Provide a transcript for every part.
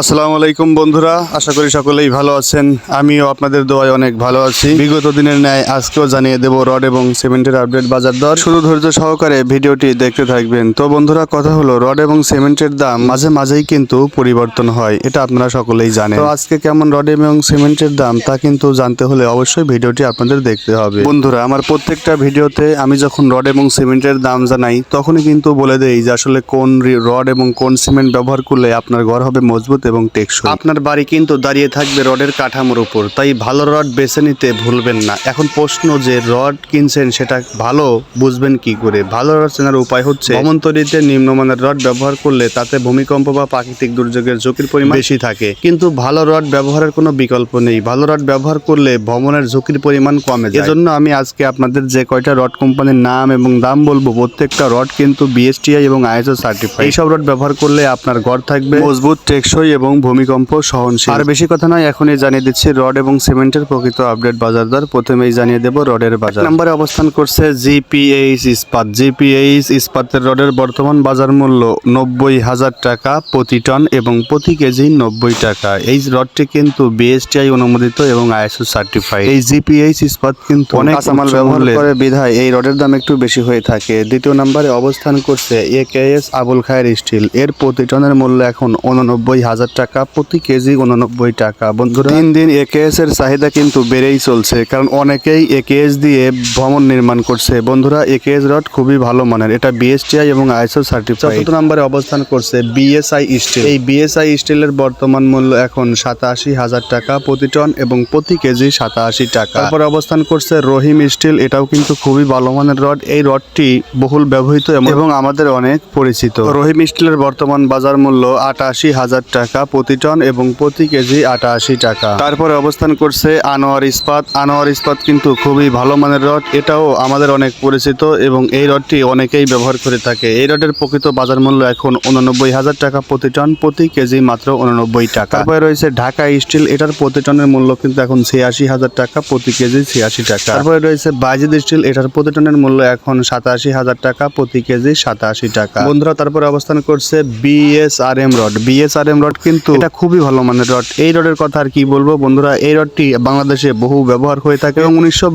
আসসালামু আলাইকুম বন্ধুরা, আশা করি সকলেই ভালো আছেন। আমিও আপনাদের দোয়ায় অনেক ভালো আছি। বিগত দিনের ন্যায় আজকেও জানিয়ে দেব রড এবং সিমেন্টের আপডেট বাজার দর। শুধু ধৈর্য সহকারে ভিডিওটি দেখতে থাকবেন। তো বন্ধুরা, কথা হলো, রড এবং সিমেন্টের দাম মাঝে মাঝেই কিন্তু পরিবর্তন হয়, এটা আপনারা সকলেই জানেন। তো আজকে কেমন রড এবং সিমেন্টের দাম তা কিন্তু জানতে হলে অবশ্যই ভিডিওটি আপনাদের দেখতে হবে। বন্ধুরা, আমার প্রত্যেকটা ভিডিওতে আমি যখন রড এবং সিমেন্টের দাম জানাই, তখনই কিন্তু বলে দেই যে আসলে কোন রড এবং কোন সিমেন্ট ব্যবহার করলে আপনার ঘর হবে মজবুত এবং টেকসই। আপনার বাড়ি কিন্তু দাঁড়িয়ে থাকবে রডের কাঠামোর উপর। তাই ভালো রড বেছে নিতে ভুলবেন না। এখন প্রশ্ন যে রড কিনছেন সেটা ভালো বুঝবেন কি করে? ভালো রড চেনার উপায় হচ্ছে ভবন্তরীতে নিম্নমানের রড ব্যবহার করলে তাতে ভূমিকম্প বা প্রাকৃতিক দুর্যোগের ঝুঁকির পরিমাণ বেশি থাকে। কিন্তু ভালো রড ব্যবহারের কোনো বিকল্প নেই। ভালো রড ব্যবহার করলে ভ্রমণের ঝুঁকির পরিমাণ কমে যায়। এজন্য আমি আজকে আপনাদের যে কয়টা রড কোম্পানির নাম এবং দাম বলব প্রত্যেকটা রড কিন্তু বিএসটিআই এবং আইএসও সার্টিফাইড এইসব রড ব্যবহার করলে আপনার ঘর থাকবে মজবুত টেকসই এবং ভূমিকম্প সহনশীল। আর বেশি কথা নয় এখনই জানিয়ে দিচ্ছি রড এবং সিমেন্টের প্রকৃত আপডেট বাজার দর। প্রথমেই জানিয়ে দেব রডের বাজার। নম্বরে অবস্থান করছে জিপিএইচ ইস্পাত। জিপিএইচ ইস্পাতের রডের বর্তমান বাজার মূল্য নব্বই হাজার টাকা প্রতি টন এবং প্রতি কেজি নব্বই টাকা। এই রডটি কিন্তু বিএসটিআই অনুমোদিত এবং আইএসও সার্টিফাইড এই জিপিএইচ ইস্পাত কিন্তু অনেক কাঁচামাল ব্যবহার করে বিধায় এই রডের দাম একটু বেশি হয়ে থাকে। দ্বিতীয় নম্বরে অবস্থান করছে একেএস আবুল খায়ের স্টিল। এর প্রতি টনের মূল্য এখন উননব্বই হাজার টাকা প্রতি কেজি উননব্বই টাকা। বন্ধুরা দিন দিন একেএস এর চাহিদা কিন্তু বেড়েই চলছে কারণ অনেকেই একেএস দিয়ে ভ্রমণ নির্মাণ করছে। বন্ধুরা একেএস রড খুবই ভালো মানের এটা বিএসটিআই এবং আইএসও সার্টিফিকেট চতুর্থ নম্বরে অবস্থান করছে বিএসআই স্টিল এই বিএসআই স্টিলের বর্তমান মূল্য এখন সাতাশি হাজার টাকা প্রতি টন এবং প্রতি কেজি সাতাশি টাকা। তারপর অবস্থান করছে রহিম স্টিল এটাও কিন্তু খুবই ভালো মানের রড। এই রডটি বহুল ব্যবহৃত এবং- এবং আমাদের অনেক পরিচিত। রহিম স্টিলের বর্তমান বাজার মূল্য আটাশি হাজার টাকা। প্রতি টন এবং প্রতি কেজি আটাশি টাকা। তারপরে অবস্থান করছে আনোয়ার ইস্পাত। আনোয়ার ইস্পাত কিন্তু খুবই ভালো মানের রড। এটাও আমাদের অনেক পরিচিত এবং এই রডটি অনেকেই ব্যবহার করে থাকে। এই রডের প্রকৃত বাজার মূল্য এখন উননব্বই হাজার টাকা প্রতি টন, প্রতি কেজি মাত্র উননব্বই টাকা। তারপরে রয়েছে ঢাকা স্টিল। এটার প্রতি টনের মূল্য কিন্তু এখন ছিয়াশি হাজার টাকা, প্রতি কেজি ছিয়াশি টাকা। তারপরে রয়েছে বাইজিদ স্টিল। এটার প্রতি টনের মূল্য এখন সাতাশি হাজার টাকা, প্রতি কেজি সাতাশি টাকা। বন্ধুরা, তারপরে অবস্থান করছে বিএসআরএম রড। বিএসআরএম রড কিন্তু এটা খুবই ভালো মানের রড। এই রডের কথা আর কি বলব? বন্ধুরা এই রডটি বাংলাদেশে বহু ব্যবহার হয়ে থাকে এবং উনিশশো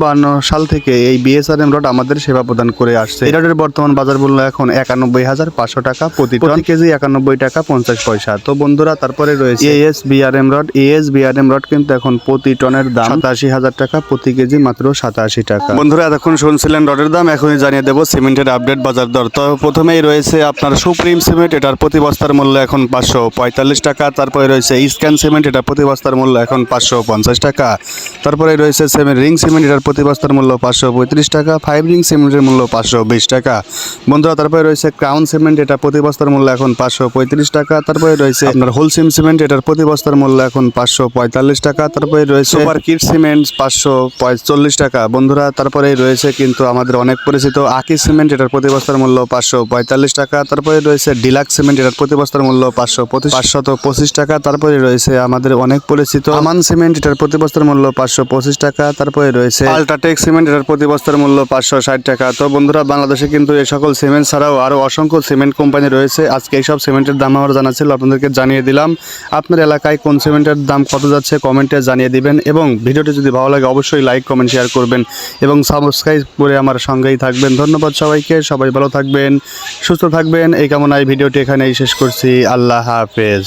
সাল থেকে এই বিএসআরএম রড আমাদের সেবা প্রদান করে আসছে। এই রডের বর্তমান বাজার মূল্য এখন একানব্বই হাজার পাঁচশো টাকা প্রতি টন কেজি একানব্বই টাকা পঞ্চাশ পয়সা। তো বন্ধুরা তারপরে রয়েছে AS BRM rod. AS BRM rod কিন্তু এখন প্রতি টনের দাম সাতাশি হাজার টাকা প্রতি কেজি মাত্র সাতাশি টাকা। বন্ধুরা এতক্ষণ শুনছিলেন রডের দাম এখনই জানিয়ে দেবো সিমেন্টের আপডেট বাজার দর। তো প্রথমেই রয়েছে আপনার সুপ্রিম সিমেন্ট এটার প্রতি বস্তার মূল্য এখন পাঁচশো পঁয়তাল্লিশ টাকা। তারপরে রয়েছে স্ক্যান সিমেন্ট এটা প্রতি বস্তার মূল্য এখন পাঁচশো পঞ্চাশ টাকা। তারপরে রয়েছে সেভেন রিং সিমেন্ট এটার প্রতি বস্তার মূল্য পাঁচশো পঁয়ত্রিশ টাকা ফাইভ রিং সিমেন্টের মূল্য পাঁচশো বিশ টাকা। বন্ধুরা তারপরে রয়েছে ক্রাউন সিমেন্ট এটা প্রতি বস্তার মূল্য এখন পাঁচশো পঁয়ত্রিশ টাকা। তারপরে রয়েছে আপনার হোলসিম সিমেন্ট এটার প্রতি বস্তার মূল্য এখন পাঁচশো পঁয়তাল্লিশ টাকা। তারপরে রয়েছে সুপার কিট সিমেন্ট পাঁচশো পঁয়তাল্লিশ টাকা। বন্ধুরা তারপরে রয়েছে কিন্তু আমাদের অনেক পরিচিত আকি সিমেন্ট এটার প্রতি বস্তার মূল্য পাঁচশো পঁয়তাল্লিশ টাকা। তারপরে রয়েছে ডিলাক্স সিমেন্ট এটার প্রতি বস্তার মূল্য পাঁচশো পাঁচশত পঁচিশ টাকা, তারপরে রয়েছে আমাদের অনেক পরিচিত আমান সিমেন্ট, এটার প্রতি বস্তার মূল্য পাঁচশো পঁচিশ টাকা, তারপরে রয়েছে আল্ট্রাটেক সিমেন্ট, এটার প্রতি বস্তার মূল্য পাঁচশো ষাট টাকা। তো বন্ধুরা, বাংলাদেশে কিন্তু এই সকল সিমেন্ট ছাড়াও আরও অসংখ্য সিমেন্ট কোম্পানি রয়েছে। আজকে এইসব সিমেন্টের দাম আমার জানা ছিল, আপনাদেরকে জানিয়ে দিলাম। আপনার এলাকায় কোন সিমেন্টের দাম কত যাচ্ছে কমেন্টে জানিয়ে দিবেন এবং ভিডিওটি যদি ভালো লাগে, অবশ্যই লাইক, কমেন্ট, শেয়ার করবেন এবং সাবস্ক্রাইব করে আমার সঙ্গেই থাকবেন। ধন্যবাদ সবাইকে, সবাই ভালো থাকবেন, সুস্থ থাকবেন। এই কামনায় ভিডিওটি এখানেই শেষ করছি। আল্লাহ হাফেজ।